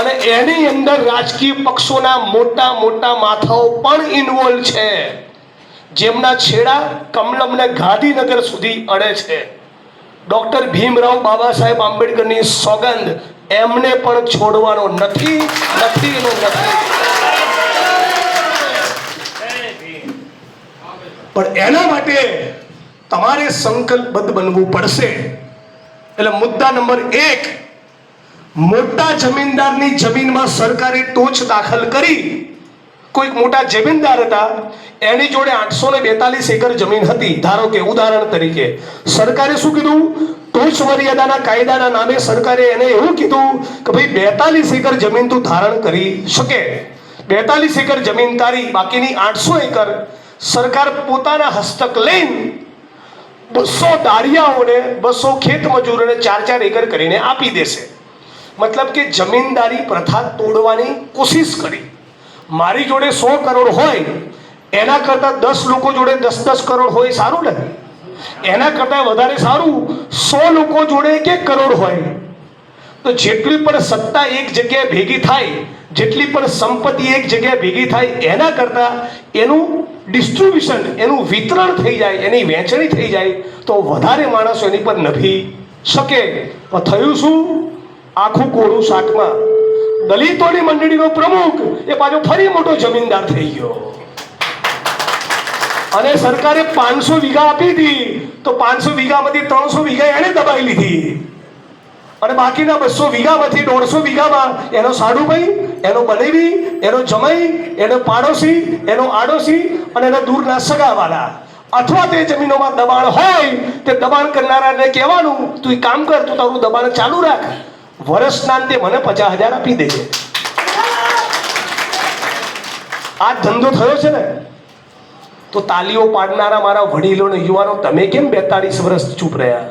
અને એની અંદર રાજકીય પક્ષોના મોટા મોટા માથાઓ પણ ઇન્વોલ્વ છે. જેમના છેડા કમલમને ગાંધીનગર સુધી અડે છે. ડોક્ટર ભીમરાવ બાબા સાહેબ આંબેડકરની સોગંદ એમને પણ છોડવાનો નથી નથી નથી. પણ એના માટે તમારે સંકલ્પબદ્ધ બનવું પડશે. એટલે મુદ્દા નંબર એક મોટા જમીનદારની જમીનમાં સરકારે ટોચ દાખલ કરી. કોઈક મોટા જમીનદાર હતા, એની જોડે આઠસો ને બેતાલીસ એકર જમીન હતી. ધારો કે, ઉદાહરણ તરીકે, સરકારે શું કીધું? ટોચ મર્યાદાના કાયદાના નામે સરકારે એને એવું કીધું કે ભાઈ, બેતાલીસ એકર જમીન તું ધારણ કરી શકે. બેતાલીસ એકર જમીન તારી, બાકીની આઠસો એકર સરકાર પોતાના હસ્તક લઈને બસો દાળિયાઓને બસો ખેત મજૂરોને ચાર ચાર એકર કરીને આપી દેશે. મતલબ કે જમીનદારી પ્રથા તોડવાની કોશિશ કરી. મારી જોડે સો કરોડ હોય, એના કરતાં દસ લોકો જોડે દસ દસ કરોડ હોય સારું ને એના કરતાં વધારે સારું સો લોકો જોડે એક એક કરોડ હોય. તો જેટલી પણ સત્તા એક જગ્યાએ ભેગી થાય, જેટલી પણ સંપત્તિ એક જગ્યાએ ભેગી થાય, એના કરતાં એનું ડિસ્ટ્રીબ્યુશન, એનું વિતરણ થઈ જાય, એની વહેંચણી થઈ જાય, તો વધારે માણસો એની પર નભી શકે. પણ થયું શું? આખું કોળું શાકમાં. દલિતોની મંડળીનો પ્રમુખ એ પાછો ફરી મોટો જમીનદાર થઈ ગયો. અને સરકારે પાંચસો વીઘા આપી હતી, તો પાંચસો વીઘામાંથી ત્રણસો વીઘા એણે દબાઈ લીધી. અને બાકીના બસો વીઘામાંથી દોઢસો વીઘામાં એનો સાડુભાઈ એનો બનેવી, એનો જમાઈ, એનો પાડોશી, એનો આડોશી અને એના દૂરના સગાવાલા. અથવા તે જમીનોમાં દબાણ હોય, તે દબાણ કરનારાને કહેવાનું, તું કામ કર, તું તારું દબાણ ચાલુ રાખ. વર્ષના અંતે મને પચાસ હજાર આપી દેજો. આ ધંધો થયો છે ને, તો તાલીઓ પાડનારા મારા વડીલો ને યુવાનો, તમે કેમ બેતાળીસ વર્ષ ચૂપ રહ્યા?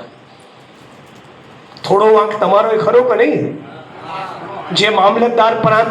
થોડો વાંક તમારો ખરો કે નહીં? જે મામલતદાર પ્રાંત